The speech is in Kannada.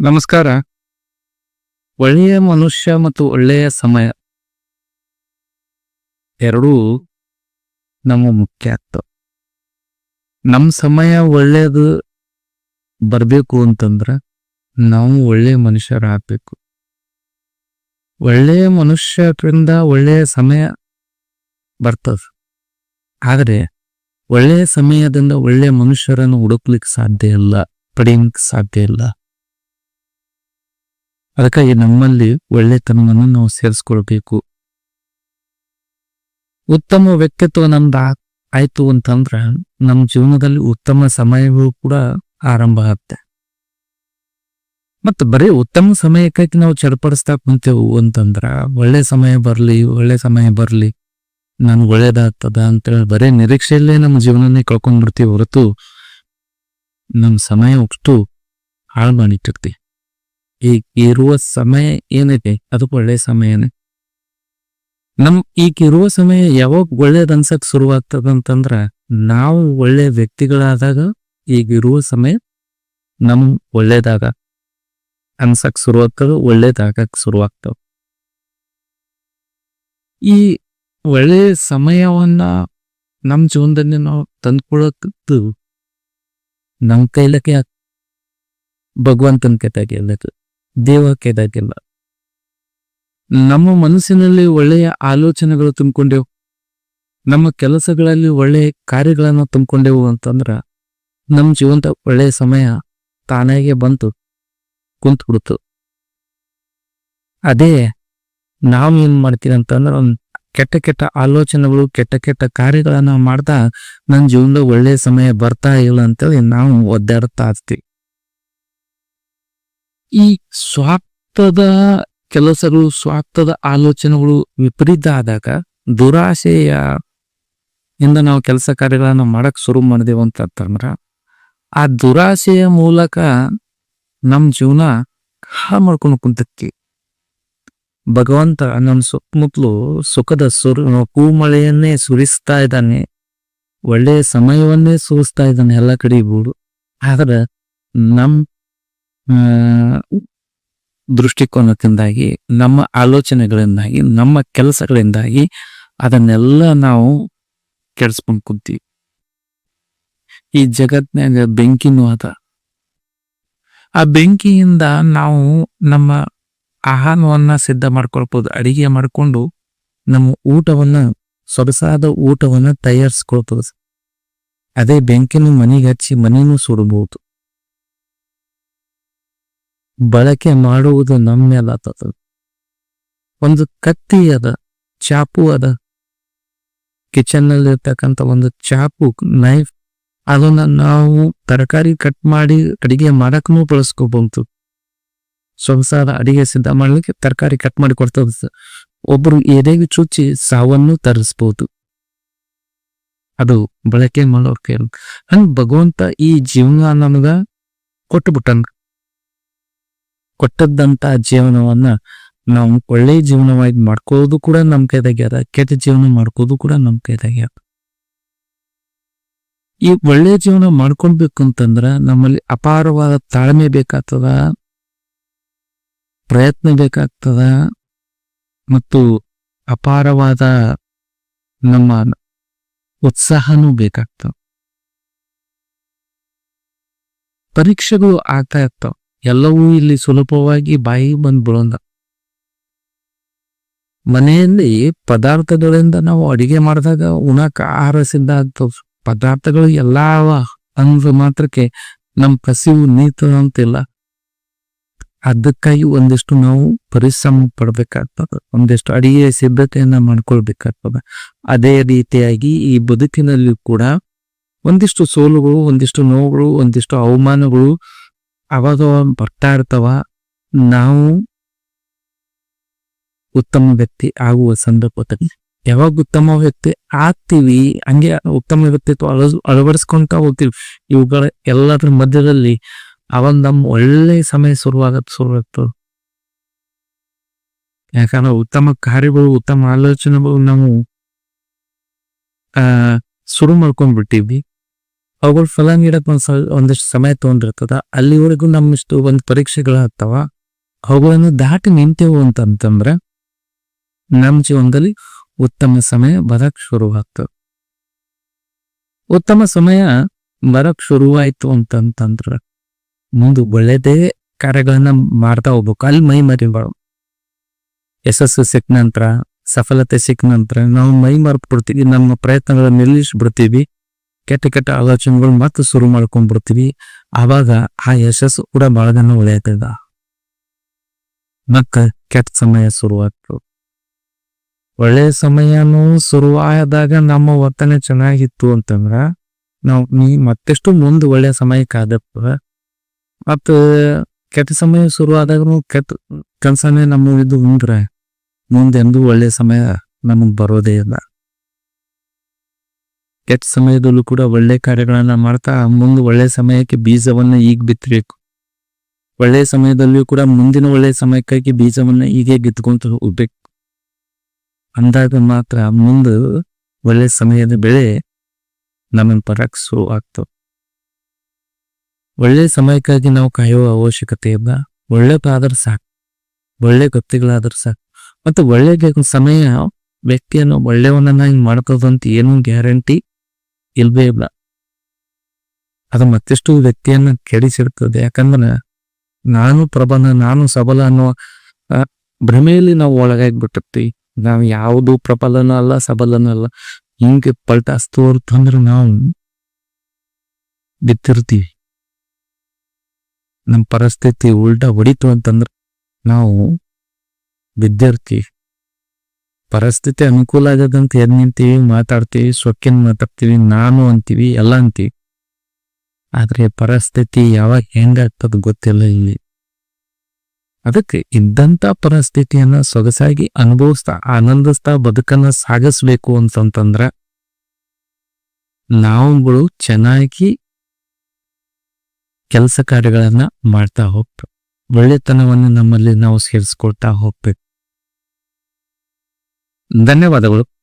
ನಮಸ್ಕಾರ. ಒಳ್ಳೆಯ ಮನುಷ್ಯ ಮತ್ತು ಒಳ್ಳೆಯ ಸಮಯ ಎರಡೂ ನಮ್ಮ ಮುಖ್ಯ ಆಗ್ತವೆ ನಮ್ಮ ಸಮಯ ಒಳ್ಳೆಯದು ಬರಬೇಕು ಅಂತಂದ್ರೆ ನಾವು ಒಳ್ಳೆಯ ಮನುಷ್ಯರಾಗಬೇಕು. ಒಳ್ಳೆಯ ಮನುಷ್ಯರಿಂದ ಒಳ್ಳೆಯ ಸಮಯ ಬರ್ತದ. ಆದರೆ ಒಳ್ಳೆಯ ಸಮಯದಿಂದ ಒಳ್ಳೆಯ ಮನುಷ್ಯರನ್ನು ಹುಡುಕ್ಲಿಕ್ಕೆ ಸಾಧ್ಯ ಇಲ್ಲ, ಪಡೆಯಲಿಕ್ಕೆ ಸಾಧ್ಯ ಇಲ್ಲ. ಅದಕ್ಕಾಗಿ ನಮ್ಮಲ್ಲಿ ಒಳ್ಳೆತನವನ್ನು ನಾವು ಸೇರಿಸ್ಕೊಳ್ಬೇಕು. ಉತ್ತಮ ವ್ಯಕ್ತಿತ್ವ ನಮ್ದು ಆಯ್ತು ಅಂತಂದ್ರ ನಮ್ಮ ಜೀವನದಲ್ಲಿ ಉತ್ತಮ ಸಮಯಗಳು ಕೂಡ ಆರಂಭ ಆಗುತ್ತೆ. ಮತ್ತೆ ಬರೀ ಉತ್ತಮ ಸಮಯಕ್ಕಾಗಿ ನಾವು ಚಡಪಡಿಸ್ತಾ ಕುಂತೇವು ಅಂತಂದ್ರ ಒಳ್ಳೆ ಸಮಯ ಬರಲಿ, ಒಳ್ಳೆ ಸಮಯ ಬರ್ಲಿ ನನ್ ಒಳ್ಳೇದಾಗ್ತದ ಅಂತೇಳಿ ಬರೀ ನಿರೀಕ್ಷೆಯಲ್ಲೇ ನಮ್ಮ ಜೀವನನೇ ಕಳ್ಕೊಂಡ್ಬಿಡ್ತೀವಿ ಹೊರತು ನಮ್ಮ ಸಮಯ ಅಷ್ಟು ಹಾಳು ಮಾಡಿಟ್ಟಿರ್ತೀವಿ. ಈಗ ಇರುವ ಸಮಯ ಏನೈತೆ ಅದು ಒಳ್ಳೆ ಸಮಯನೇ. ನಮ್ ಈಗ ಇರುವ ಸಮಯ ಯಾವಾಗ ಒಳ್ಳೇದ್ ಅನ್ಸಕ್ ಶುರುವಾಗ್ತದ ಅಂತಂದ್ರ ನಾವು ಒಳ್ಳೆ ವ್ಯಕ್ತಿಗಳಾದಾಗ ಈಗ ಇರುವ ಸಮಯ ನಮ್ ಒಳ್ಳೇದಾಗ ಅನ್ಸಕ್ ಶುರುವಾಗ್ತದ, ಒಳ್ಳೇದಾಗಕ್ ಶುರುವಾಗ್ತವ ಈ ಒಳ್ಳೆ ಸಮಯವನ್ನ ನಮ್ ಜೀವನದಲ್ಲಿ ನಾವು ತಂದ್ಕೊಳಕ್ದು ನಮ್ ಕೈಲಕ್ಕೆ ಭಗವಂತನ ಕೈದಾಗಿಲ್ಲ ದೇವ ಕೈದಾಗಿಲ್ಲ ನಮ್ಮ ಮನಸ್ಸಿನಲ್ಲಿ ಒಳ್ಳೆಯ ಆಲೋಚನೆಗಳು ತುಂಬಿಕೊಂಡೆವು. ನಮ್ಮ ಕೆಲಸಗಳಲ್ಲಿ ಒಳ್ಳೆಯ ಕಾರ್ಯಗಳನ್ನು ತುಂಬಿಕೊಂಡೆವು ಅಂತಂದ್ರ ನಮ್ಮ ಜೀವನದ ಒಳ್ಳೆಯ ಸಮಯ ತಾನಾಗೆ ಬಂತು, ಕುಂತು ಬಿಡ್ತು. ಅದೇ ನಾವು ಏನ್ ಮಾಡ್ತೀವಿ ಅಂತಂದ್ರೆ ಕೆಟ್ಟ ಕೆಟ್ಟ ಆಲೋಚನೆಗಳು, ಕೆಟ್ಟ ಕೆಟ್ಟ ಕಾರ್ಯಗಳನ್ನ ಮಾಡ್ತಾ ನನ್ನ ಜೀವನದ ಒಳ್ಳೆಯ ಸಮಯ ಬರ್ತಾ ಇಲ್ಲ ಅಂತೇಳಿ ನಾವು ಒದ್ದಾಡ್ತಾ ಇರ್ತೀವಿ. ಈ ಸ್ವಾರ್ಥದ ಕೆಲಸಗಳು ಸ್ವಾರ್ಥದ ಆಲೋಚನೆಗಳು ವಿಪರೀತ ಆದಾಗ ದುರಾಶೆಯ ಇಂದ ನಾವು ಕೆಲಸ ಕಾರ್ಯಗಳನ್ನ ಮಾಡಕ್ ಶುರು ಮಾಡಿದೆವು ಅಂತಂದ್ರ ಆ ದುರಾಶೆಯ ಮೂಲಕ ನಮ್ ಜೀವನ ಹಾಳು ಮಾಡ್ಕೊಂಡು ಕುಂತಕ್ಕಿ ಭಗವಂತ ನಮ್ಮ ಸುತ್ತಮುತ್ತಲು ಸುಖದ ಸುರು, ಹೂಮಳೆಯನ್ನೇ ಸುರಿಸ್ತಾ ಇದ್ದಾನೆ, ಒಳ್ಳೆಯ ಸಮಯವನ್ನೇ ಸುರಿಸ್ತಾ ಇದ್ದಾನೆ ಎಲ್ಲ ಕಡೆ ಬೂಡು ಆದ್ರೆ ನಮ್ ದೃಷ್ಟಿಕೋನದಿಂದಾಗಿ, ನಮ್ಮ ಆಲೋಚನೆಗಳಿಂದಾಗಿ, ನಮ್ಮ ಕೆಲಸಗಳಿಂದಾಗಿ ಅದನ್ನೆಲ್ಲ ನಾವು ಕೆಡಿಸ್ಕೊಂಡು ಕುಂತೀವಿ. ಈ ಜಗತ್ನಾಗ ಬೆಂಕಿನೂ ಅದ. ಆ ಬೆಂಕಿಯಿಂದ ನಾವು ನಮ್ಮ ಆಹಾರವನ್ನ ಸಿದ್ಧ ಮಾಡ್ಕೊಳ್ಬೋದು, ಅಡಿಗೆ ಮಾಡಿಕೊಂಡು ನಮ್ಮ ಊಟವನ್ನ, ಸೊಗಸಾದ ಊಟವನ್ನ ತಯಾರಿಸ್ಕೊಳ್ಬೋದು. ಅದೇ ಬೆಂಕಿನೂ ಮನೆಗೆ ಹಚ್ಚಿ ಮನೆಯೂ ಸುಡಬಹುದು ಬಳಕೆ ಮಾಡುವುದು ನಮ್ಮ ಮೇಲೆ ಆತದ ಒಂದು ಕತ್ತಿ ಅದ, ಚಾಪು ಅದ. ಕಿಚನ್ನಲ್ಲಿ ಇರ್ತಕ್ಕಂಥ ಒಂದು ಚಾಪು ನೈಫ್ ಅದನ್ನ ನಾವು ತರಕಾರಿ ಕಟ್ ಮಾಡಿ ಅಡಿಗೆ ಮಾಡಕ್ಕೂ ಬಳಸ್ಕೋಬಹುದು ಸೊಗಸಾದ ಅಡಿಗೆ ಸಿದ್ಧ ಮಾಡ್ಲಿಕ್ಕೆ ತರಕಾರಿ ಕಟ್ ಮಾಡಿ ಕೊಡ್ತದ ಒಬ್ರು ಎದೆಗೆ ಚುಚ್ಚಿ ಸಾವನ್ನು ತರಿಸ್ಬೋದು. ಅದು ಬಳಕೆ ಮಾಡೋಕೆ ಹಂಗ ಭಗವಂತ ಈ ಜೀವನ ನಮಗ ಕೊಟ್ಟುಬಿಟ್ಟನ್ ಕೊಟ್ಟದ್ದಂತ ಜೀವನವನ್ನ ನಾವು ಒಳ್ಳೆ ಜೀವನವಾಗಿ ಮಾಡ್ಕೋದು ಕೂಡ ನಮ್ ಕೈದಾಗ್ಯದ ಕೆಟ್ಟ ಜೀವನ ಮಾಡ್ಕೋದು ಕೂಡ ನಮ್ ಕೈದಾಗ್ಯದ ಈ ಒಳ್ಳೆ ಜೀವನ ಮಾಡ್ಕೊಳ್ಬೇಕು ಅಂತಂದ್ರ ನಮ್ಮಲ್ಲಿ ಅಪಾರವಾದ ತಾಳ್ಮೆ ಬೇಕಾಗ್ತದ, ಪ್ರಯತ್ನ ಬೇಕಾಗ್ತದ, ಮತ್ತು ಅಪಾರವಾದ ನಮ್ಮ ಉತ್ಸಾಹನೂ ಬೇಕಾಗ್ತದ. ಪರೀಕ್ಷೆಗಳು ಆಗ್ತಾ ಇರ್ತಾವ. ಎಲ್ಲವೂ ಇಲ್ಲಿ ಸುಲಭವಾಗಿ ಬಾಯಿ ಬಂದ್ ಮನೆಯಲ್ಲಿ ಪದಾರ್ಥಗಳಿಂದ ನಾವು ಅಡಿಗೆ ಮಾಡಿದಾಗ ಉಣಕ ಆಹಾರ ಸಿದ್ಧ ಆಗ್ತಾವ. ಪದಾರ್ಥಗಳು ಎಲ್ಲಾ ಅಂದ್ರ ಮಾತ್ರಕ್ಕೆ ನಮ್ ಕಸಿವು ನೀತದ ಅಂತಿಲ್ಲ ಅದಕ್ಕಾಗಿ ಒಂದಿಷ್ಟು ನಾವು ಪರಿಶ್ರಮ ಪಡ್ಬೇಕಾಗ್ತದ. ಒಂದಿಷ್ಟು ಅಡಿಗೆ ಸಿದ್ಧತೆಯನ್ನ ಮಾಡ್ಕೊಳ್ಬೇಕಾಗ್ತದ. ಅದೇ ರೀತಿಯಾಗಿ ಈ ಬದುಕಿನಲ್ಲಿ ಕೂಡ ಒಂದಿಷ್ಟು ಸೋಲುಗಳು, ಒಂದಿಷ್ಟು ನೋವುಗಳು, ಒಂದಿಷ್ಟು ಅವಮಾನಗಳು ಅವಾಗ ಬರ್ತಾ ಇರ್ತಾವ ನಾವು ಉತ್ತಮ ವ್ಯಕ್ತಿ ಆಗುವ ಸಂದರ್ಭದಲ್ಲಿ. ಯಾವಾಗ ಉತ್ತಮ ವ್ಯಕ್ತಿ ಆಗ್ತೀವಿ, ಹಂಗೆ ಉತ್ತಮ ವ್ಯಕ್ತಿತ್ವ ಅಳ, ಅಳವಡಿಸ್ಕೊಂತ ಹೋಗ್ತೀವಿ. ಇವುಗಳ ಎಲ್ಲದರ ಮಧ್ಯದಲ್ಲಿ ಅವಾಗ ನಮ್ ಒಳ್ಳೆ ಸಮಯ ಶುರುವಾಗತ್ ಶುರುವಾಗ್ತದೆ. ಯಾಕಂದ್ರೆ ಉತ್ತಮ ಕಾರ್ಯಗಳು, ಉತ್ತಮ ಆಲೋಚನೆಗಳು ನಾವು, ಆ, ಶುರು ಮಾಡ್ಕೊಂಡ್ಬಿಟ್ಟಿವಿ. ಅವುಗಳು ಫಲ ನೀಡಕ್ ಒಂದ್ ಒಂದಿಷ್ಟು ಸಮಯ ತೊಗೊಂಡಿರ್ತದ. ಅಲ್ಲಿವರೆಗೂ ನಮ್ಮಿಷ್ಟು ಒಂದ್ ಪರೀಕ್ಷೆಗಳು ಆಗ್ತಾವ. ಅವುಗಳನ್ನು ದಾಟಿ ನಿಂತೆವು ಅಂತಂತಂದ್ರೆ ನಮ್ಮ ಜೀವನದಲ್ಲಿ ಉತ್ತಮ ಸಮಯ ಬರಕ್ ಶುರುವಾಗ್ತದೆ. ಉತ್ತಮ ಸಮಯ ಬರಕ್ ಶುರುವಾಯ್ತು ಅಂತಂತಂದ್ರ ಮುಂದೆ ಒಳ್ಳೆದೇ ಕಾರ್ಯಗಳನ್ನ ಮಾಡ್ತಾ ಹೋಗ್ಬೇಕು. ಅಲ್ಲಿ ಮೈ ಮರಿಬಾರ್ದು. ಯಶಸ್ಸು ಸಿಕ್ಕ ನಂತರ ಸಫಲತೆ ಸಿಕ್ಕ ನಂತರ ನಾವು ಮೈ ಮರ್ಬಿಡ್ತೀವಿ, ನಮ್ಮ ಪ್ರಯತ್ನಗಳನ್ನ ನಿಲ್ಲಿಸ್ಬಿಡ್ತೀವಿ. ಕೆಟ್ಟ ಕೆಟ್ಟ ಆಲೋಚನೆಗಳು ಮತ್ತೆ ಶುರು ಮಾಡ್ಕೊಂಡ್ಬಿಡ್ತೀವಿ ಆವಾಗ ಆ ಯಶಸ್ಸು ಕೂಡ ಬಹಳ ಜನ ಒಳ್ಳೆಯದ ಮಕ್ಕ ಕೆಟ್ಟ ಸಮಯ ಶುರುವಾಗ್ತು ಒಳ್ಳೆ ಸಮಯನೂ ಶುರುವಾದಾಗ ನಮ್ಮ ಒತ್ತನೆ ಚೆನ್ನಾಗಿತ್ತು ಅಂತಂದ್ರ ನಾವು ನೀ ಮತ್ತೆಷ್ಟು ಮುಂದೆ ಒಳ್ಳೆ ಸಮಯ ಕಾದಪ್ಪ ಮತ್ತ ಕೆಟ್ಟ ಸಮಯ ಶುರುವಾದಾಗ ಕೆಟ್ಟ ಕೆಲಸನೇ ನಮ್ಮ ಇದು ಮುಂದ್ರೆ ಮುಂದೆಂದು ಒಳ್ಳೆ ಸಮಯ ನಮಗ್ ಬರೋದೇ ಇಲ್ಲ. ಕೆಟ್ಟ ಸಮಯದಲ್ಲೂ ಕೂಡ ಒಳ್ಳೆ ಕಾರ್ಯಗಳನ್ನ ಮಾಡ್ತಾ ಮುಂದೆ ಒಳ್ಳೆ ಸಮಯಕ್ಕೆ ಬೀಜವನ್ನ ಈಗ ಬಿತ್ತಬೇಕು ಒಳ್ಳೆ ಸಮಯದಲ್ಲಿಯೂ ಕೂಡ ಮುಂದಿನ ಒಳ್ಳೆ ಸಮಯಕ್ಕಾಗಿ ಬೀಜವನ್ನ ಹೀಗೆ ಗೆದ್ಕೊಂತ ಹೋಗ್ಬೇಕು. ಅಂದಾಗ ಮಾತ್ರ ಮುಂದೆ ಒಳ್ಳೆ ಸಮಯದ ಬೆಳೆ ನಮ್ಮನ್ನು ಪರಕ್ ಶುರು ಆಗ್ತವೆ. ಒಳ್ಳೆ ಸಮಯಕ್ಕಾಗಿ ನಾವು ಕಾಯುವ ಅವಶ್ಯಕತೆ ಇಲ್ಲ. ಒಳ್ಳೆದಾದ್ರೆ ಸಾಕು. ಒಳ್ಳೆ ಗೊತ್ತಿಗಳಾದ್ರೂ ಸಾಕು. ಮತ್ತೆ ಒಳ್ಳೆ ಸಮಯ ವ್ಯಕ್ತಿಯನ್ನು ಒಳ್ಳೆಯವನನ್ನಾಗಿ ಮಾಡ್ಕೋದಂತ ಏನೂ ಗ್ಯಾರಂಟಿ? ಇಲ್ವೇ ಇಲ್ಲ. ಅದು ಮತ್ತೆಷ್ಟು ವ್ಯಕ್ತಿಯನ್ನ ಕೆಡಿಸಿರ್ತದೆ ಯಾಕಂದ್ರೆ ನಾನು ಪ್ರಬಲ, ನಾನು ಸಬಲ ಅನ್ನೋ ಭ್ರಮೆಯಲ್ಲಿ ನಾವು ಒಳಗಾಗ್ಬಿಟ್ಟಿರ್ತೀವಿ. ನಾವು ಯಾವುದು ಪ್ರಬಲನೂ ಅಲ್ಲ, ಸಬಲನೂ ಅಲ್ಲ. ಹಿಂಗೆ ಪಲ್ಟಾಸ್ತು ಅಂತಂದ್ರೆ ನಾವು ಬಿತ್ತಿರ್ತೀವಿ. ನಮ್ಮ ಪರಿಸ್ಥಿತಿ ಉಲ್ಟಾ ಹೊಡಿತು ಅಂತಂದ್ರೆ ನಾವು ಬಿದ್ದಿರ್ತೀವಿ. ಪರಿಸ್ಥಿತಿ ಅನುಕೂಲ ಆಗದಂತ ಎದ್ ನಿಂತೀವಿ, ಮಾತಾಡ್ತೀವಿ, ಸೊಕ್ಕಿನ ಮಾತಾಡ್ತೀವಿ, ನಾನು ಅಂತೀವಿ, ಎಲ್ಲ ಅಂತೀವಿ. ಆದ್ರೆ ಪರಿಸ್ಥಿತಿ ಯಾವಾಗ ಹೆಂಗಾಗ್ತದ ಗೊತ್ತಿಲ್ಲ ಇಲ್ಲಿ. ಅದಕ್ಕೆ ಇದ್ದಂತ ಪರಿಸ್ಥಿತಿಯನ್ನ ಸೊಗಸಾಗಿ ಅನುಭವಿಸ್ತಾ, ಆನಂದಿಸ್ತಾ ಬದುಕನ್ನ ಸಾಗಿಸ್ಬೇಕು ಅಂತಂತಂದ್ರ, ನಾವುಗಳು ಚೆನ್ನಾಗಿ ಕೆಲಸ ಕಾರ್ಯಗಳನ್ನ ಮಾಡ್ತಾ ಹೋಗ್ತೇವೆ. ಒಳ್ಳೆತನವನ್ನು ನಮ್ಮಲ್ಲಿ ನಾವು ಸೇರಿಸ್ಕೊಳ್ತಾ ಹೋಗ್ಬೇಕು. ಧನ್ಯವಾದಗಳು.